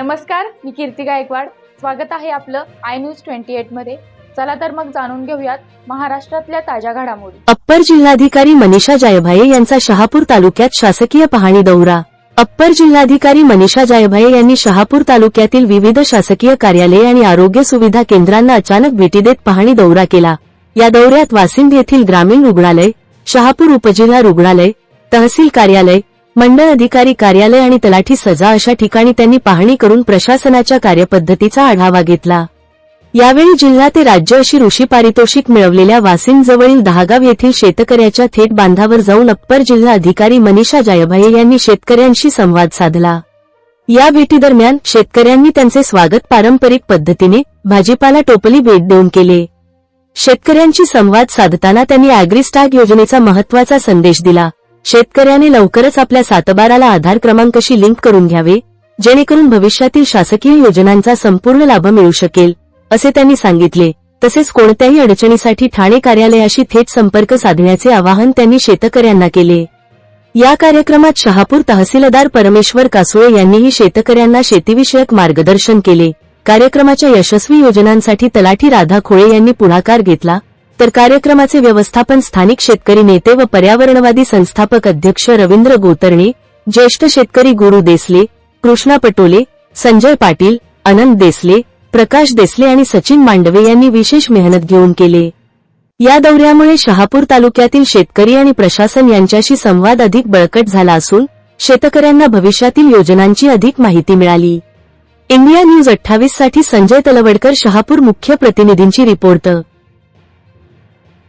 नमस्कार मी कीर्ती गायकवाड. स्वागत आहे आपलं आय न्यूज ट्वेंटी एटमध्ये. चला तर मग जाणून घेऊयात महाराष्ट्रातल्या ताज्या घडामोडी. अप्पर जिल्हाधिकारी मनीषा जायभाये यांचा शहापूर तालुक्यात शासकीय पाहणी दौरा. अप्पर जिल्हाधिकारी मनीषा जायभाये यांनी शहापूर तालुक्यातील विविध शासकीय कार्यालये आणि आरोग्य सुविधा केंद्रांना अचानक भेटी देत पाहणी दौरा केला. या दौऱ्यात वासिंद येथील ग्रामीण रुग्णालय शहापूर उपजिल्हा रुग्णालय तहसील कार्यालय मंडळ अधिकारी कार्यालय आणि तलाठी सजा अशा ठिकाणी त्यांनी पाहणी करून प्रशासनाच्या कार्यपद्धतीचा आढावा घेतला. यावेळी जिल्हा ते राज्य अशी ऋषी पारितोषिक मिळवलेल्या वासिन जवळील दहागाव येथील शेतकऱ्याच्या थेट बांधावर जाऊन अप्पर जिल्हा अधिकारी मनीषा जायभाये यांनी शेतकऱ्यांशी संवाद साधला. या भेटीदरम्यान शेतकऱ्यांनी त्यांचे स्वागत पारंपरिक पद्धतीने भाजीपाला टोपली भेट देऊन केले. शेतकऱ्यांशी संवाद साधताना त्यांनी अॅग्रिस्टॅग योजनेचा महत्त्वाचा संदेश दिला. शेतकऱ्याने लवकरच आपल्या सातबाराला आधार क्रमांकाशी लिंक करून घ्यावे जेणेकरून भविष्यातील शासकीय योजनांचा संपूर्ण लाभ मिळू शकेल असे त्यांनी सांगितले. तसेच कोणत्याही अडचणीसाठी ठाणे कार्यालयाशी थेट संपर्क साधण्याचे आवाहन त्यांनी शेतकऱ्यांना केले. या कार्यक्रमात शहापूर तहसीलदार परमेश्वर कासुळे यांनीही शेतकऱ्यांना शेतीविषयक मार्गदर्शन केले. कार्यक्रमाच्या यशस्वी योजनांसाठी तलाठी राधा खोळे यांनी पुढाकार घेतला. तर कार्यक्रमाचे व्यवस्थापन स्थानिक शेतकरी नेते व पर्यावरणवादी संस्थापक अध्यक्ष रवींद्र गोतर्णे ज्येष्ठ शेतकरी गुरु देसले कृष्णा पटोले संजय पाटील अनंत देसले प्रकाश देसले आणि सचिन मांडवे यांनी विशेष मेहनत घेऊन केले. या दौऱ्यामुळे शहापूर तालुक्यातील शेतकरी आणि प्रशासन यांच्याशी संवाद अधिक बळकट झाला असून शेतकऱ्यांना भविष्यातील योजनांची अधिक माहिती मिळाली. इंडिया न्यूज अठ्ठावीससाठी संजय तलवडकर शहापूर मुख्य प्रतिनिधींची रिपोर्ट.